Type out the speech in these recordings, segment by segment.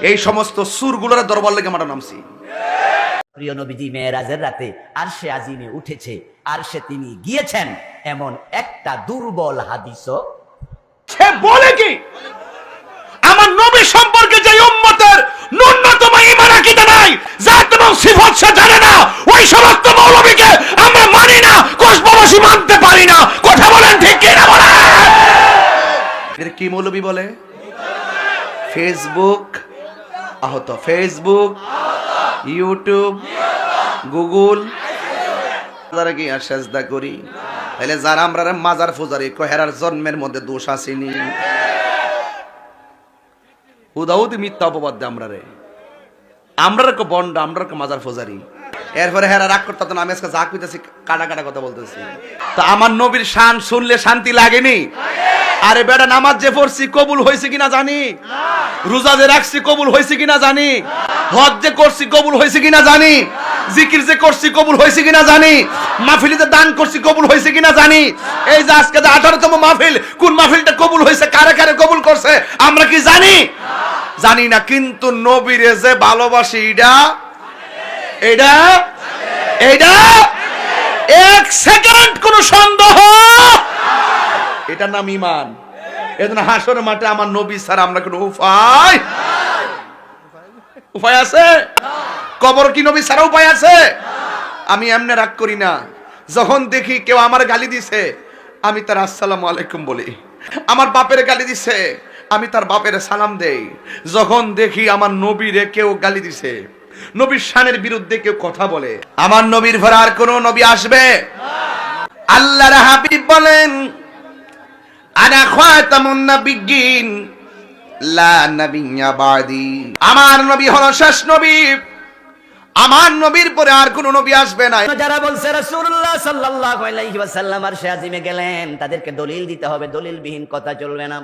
এই সমস্ত সুরগুলোর দরবার লেগে আমরা নামছি। প্রিয় নবীজি মেয়েরাজের রাতে আর সে আজিমে উঠেছে। আর সে তিনি গিয়েছেন এমন একটা দুর্বল হাদিস সে বলে কি? আমার নবী সম্পর্কে যে উম্মতের ন্যূনতম ঈমান আকীদা নাই জাত এবং সিফত সে জানে না ওই সমস্ত মৌলবীকে আমরা মানি না কোষবাসী মানতে পারি না। কথা বলেন ঠিক কি না বলেন? এর কি মৌলবী বলে? ফেসবুক আহত। ফেসবুক ইউটিউব গুগল কি আর সেজদা করি তাহলে যারা আমরা মাজার ফুজারি কহেরার জন্মের মধ্যে দোষ আসেনি। হুদাহুদি মিথ্যা অপবাদ দেয় আমরা রে। আমরা রে বন্ড, আমরা রে মাজার ফুজারি এরপরে হেরা রাগ করতে তো আমি আজকে যা কইতেছি, কাটা কাটা কথা বলতেছি। তা আমার নবীর শান শুনলে শান্তি লাগেনি? আরে বেটা, নামাজ যে পড়ছি, কবুল হয়েছে কিনা জানি? রোজা যে রাখছি কবুল হয়েছে কিনা জানি। হজ যে করছি কবুল হয়েছে কিনা জানি। জিকির যে করছি কবুল হয়েছে কিনা জানি। মাহফিলিতে দান করছি কবুল হয়েছে কিনা জানি। এই যে আজকে যে আঠারোতম মাহফিল, কোন মাহফিলটা কবুল হয়েছে, কারে কারে কবুল করছে, আমরা কি জানি? জানি না, কিন্তু নবীরে যে ভালোবাসি এটা এটা এটা এক সেকেন্ড কোন সন্দেহ? এটার নাম ইমান। এজন্য হাসর মাঠে আমার নবী স্যার আমরা কোনো উপায় উপায় আছে? কবর কি নবী ছাড়া উপায় আছে? আমি এমনি রাগ করি না। যখন দেখি কেউ আমার গালি দিছে, আমি তার আসসালামু আলাইকুম বলি। আমার বাপের গালি দিছে, আমি তার বাপের সালাম দেই। যখন দেখি আমার নবীরে কেউ গালি দিছে, নবীর শানের বিরুদ্ধে কেউ কথা বলে। আমার নবীর ঘরে আর কোন নবী আসবে? আল্লাহর হাবিব বলেন আনা খাতামুন নাবিয়্যিন, লা নাবিয়্যা আমার নবী হলো শেষ নবী। আমার নবীর পরে আর কোন নবী আসবে না যারা বলছে রাসূলুল্লাহ সাল্লাল্লাহু আলাইহি ওয়াসাল্লাম গেলেন, তাদেরকে দলিল দিতে হবে, দলিলবিহীন কথা চলবে না।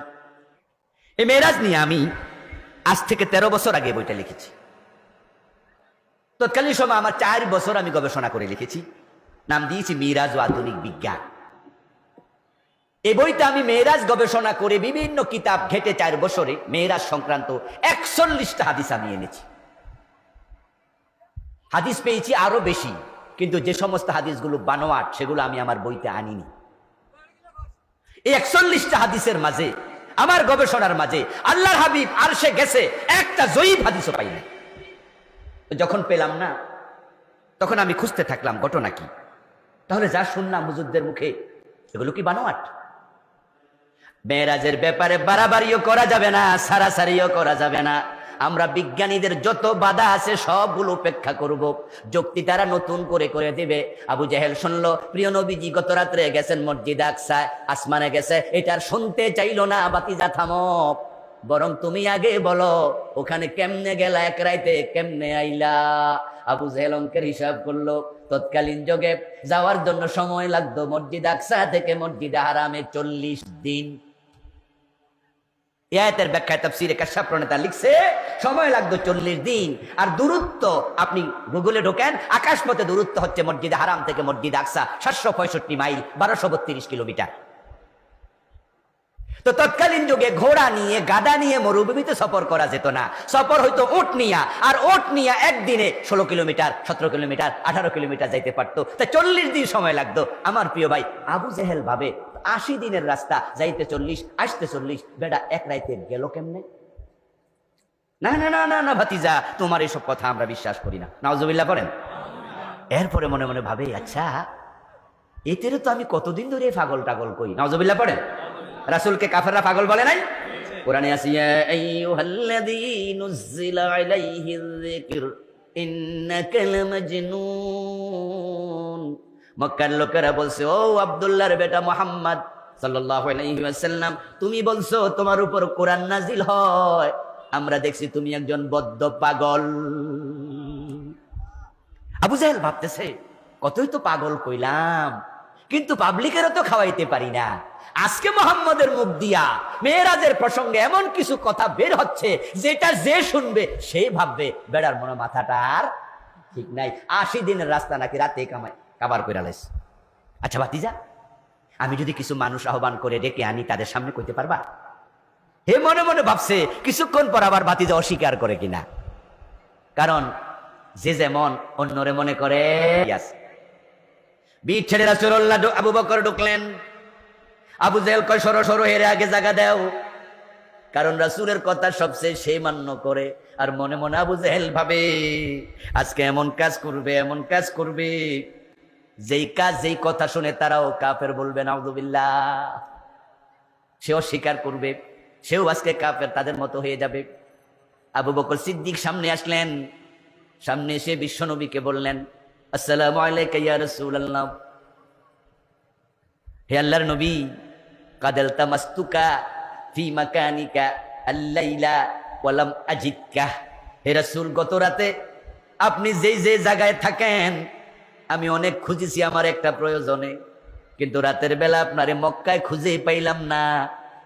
এই মেরাজ নিয়ে আমি আজ থেকে তেরো বছর আগে বইটা লিখেছি। তৎকালীন সময় আমার চার বছর আমি গবেষণা করে লিখেছি। নাম দিয়েছি মিরাজ ও আধুনিক বিজ্ঞান। এই বইটা আমি মেয়েরাজ গবেষণা করে বিভিন্ন কিতাব ঘেটে চার বছরে মেয়েরাজ সংক্রান্ত একচল্লিশটা হাদিস আমি এনেছি। হাদিস পেয়েছি আরও বেশি, কিন্তু যে সমস্ত হাদিসগুলো বানোয়াট, সেগুলো আমি আমার বইতে আনিনি। এই একচল্লিশটা হাদিসের মাঝে, আমার গবেষণার মাঝে আল্লাহর হাবিব আর সে গেছে, একটা জয়ীব হাদিসও পাইনি যখন পেলাম না, তখন আমি খুঁজতে থাকলাম, ঘটনা কি? তাহলে যা শুনলাম হুজুরদের মুখে, এগুলো কি বানোয়াট? মেয়েরাজের ব্যাপারে বাড়াবাড়িও করা যাবে না, সারাসারিও করা যাবে না। আমরা বিজ্ঞানীদের যত বাধা আছে সবগুলো উপেক্ষা করব। যুক্তি তারা নতুন করে করে দেবে। আবু জাহেল শুনলো, প্রিয় নবীজি, গত রাত্রে গেছেন মসজিদ আকসায় আসমানে গেছে। এটার শুনতে চাইলো না, বাতিজা থামো। বরং তুমি আগে বলো, ওখানে কেমনে গেলা এক রাইতে, কেমনে আইলা? আবু জাহেল অঙ্কের হিসাব করল, তৎকালীন যোগে যাওয়ার জন্য সময় লাগতো মসজিদ আকসা থেকে মসজিদ হারামে চল্লিশ দিন। ইয়াতের ব্যাখ্যায় তাফসিরে কাশাপ প্রণেতা লিখছে, সময় লাগতো চল্লিশ দিন। আর দূরত্ব আপনি গুগলে ঢোকেন আকাশ পথে দূরত্ব হচ্ছে মসজিদে হারাম থেকে মসজিদ আকসা, সাতশো পঁয়ষট্টি মাইল, বারোশো বত্রিশ কিলোমিটার। তো তৎকালীন যুগে ঘোড়া নিয়ে গাদা নিয়ে মরুভূমিতে সফর করা যেত না। সফর হইতো ওট নিয়া, আর ওট নিয়া একদিনে ষোলো কিলোমিটার, সতেরো কিলোমিটার, আঠারো কিলোমিটার যাইতে পারতো। তা চল্লিশ দিন সময় লাগতো। আমার প্রিয় ভাই, আবু জেহেল ভাবে আশি দিনের রাস্তা, যাইতে চল্লিশ, আসতে চল্লিশ, বেটা, এক রাইতে গেল কেমনে? না না না না না, ভাতিজা, তোমার এসব কথা আমরা বিশ্বাস করি না। নওয়াজবিল্লাহ করেন এরপরে মনে মনে ভাবে আচ্ছা এতেরও তো আমি কতদিন ধরে পাগল টাগল কই? নওয়াজবিল্লাহ পড়েন। রাসুলকে কাফেররা পাগল বলে নাই? কোরআনে আলাইহিয ইন্নাকা লামাজনুন মক্কার লোকেরা বলছে, ও আব্দুল্লাহর বেটা মোহাম্মদ আলাইহি তুমি বলছো তোমার উপর কোরআন নাজিল হয়। আমরা দেখছি তুমি একজন বদ্ধ পাগল। আবু জাহেল ভাবতেছে, কতই তো পাগল কইলাম, কিন্তু পাবলিকেরও তো খাওয়াইতে পারি না। আজকে মোহাম্মদের মুখ দিয়া মেয়েরাজের প্রসঙ্গে এমন কিছু কথা বের হচ্ছে, যেটা যে শুনবে, সে ভাববে, বেড়ার মনে মাথাটা আর ঠিক নাই, আশি দিনের রাস্তা নাকি রাতে কামাই। কাবার করে লাইছে আচ্ছা ভাতিজা, আমি যদি কিছু মানুষ আহ্বান করে ডেকে আনি, তাদের সামনে কইতে পারবা? হে মনে মনে ভাবছে, কিছুক্ষণ পর আবার বাতিজা অস্বীকার করে কিনা। কারণ, যে যেমন অন্যরে মনে করে। বীর ছেড়ে রাসূলুল্লাহ আবু বকর ঢুকলেন। আবু জেল কয়, সরো সরো, হেরে আগে জায়গা দাও। কারণ রাসূলের কথা সবচেয়ে সে মান্য করে। আর মনে মনে আবু জেহেল ভাবে, আজকে এমন কাজ করবে, এমন কাজ করবে। যেই কাজ, যেই কথা শুনে তারাও কাফের বলবে নাউদুবিল্লাহ সেও স্বীকার করবে, সেও আজকে কাফের, তাদের মতো হয়ে যাবে। আবু বকর সিদ্দিক সামনে আসলেন, সামনে এসে বিশ্বনবীকে বললেন, আসসালামু আলাইকা রাসূলুল্লাহ। হে আল্লাহর নবী, কাদাল তামাস্তুকা ফি মাকানিকা আল্লাইলা ওয়ালাম আজিদকা। হে রাসূল, গত রাতে আপনি যেই যে জায়গায় থাকেন আমি অনেক খুঁজেছি আমার একটা প্রয়োজনে, কিন্তু রাতের বেলা আপনারে মক্কায় খুঁজে পাইলাম না।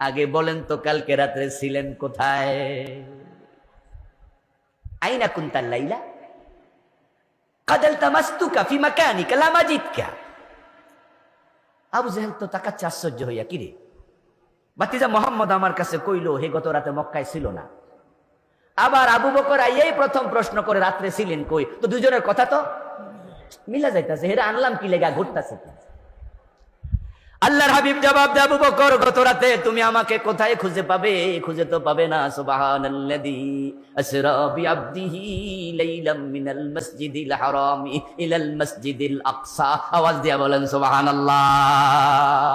আগে বলেন তো কালকে রাত্রে ছিলেন কোথায়? আইনা কুন্তাল লাইলা? কাদাল তামাস্তুকা ফি মাকানিকা লাম আজিদকা আবু জাহেল তো আশ্চর্য হইয়া কিরে বাতিজা মোহাম্মদ আমার কাছে কইলো, হে, গত রাতে মক্কায় ছিল না। আবার আবু বকর আইয়াই প্রথম প্রশ্ন করে, রাত্রে ছিলেন কই? তো দুজনের কথা তো? মিলা যাইতাছে, হেরা আনলাম কি লেগা ঘুরতাছে? আল্লাহর হাবিব জবাব দেবু বকর, গত রাতে তুমি আমাকে কোথায় খুঁজে পাবে? খুঁজে তো পাবে না, সুবহানাল্লাযী আসরা বিআবদিহি লাইলাম মিনাল মসজিদিল হারামি ইলাল মসজিদিল আকসা। আওয়াজ দিয়া বলেন, সুবহানাল্লাহ।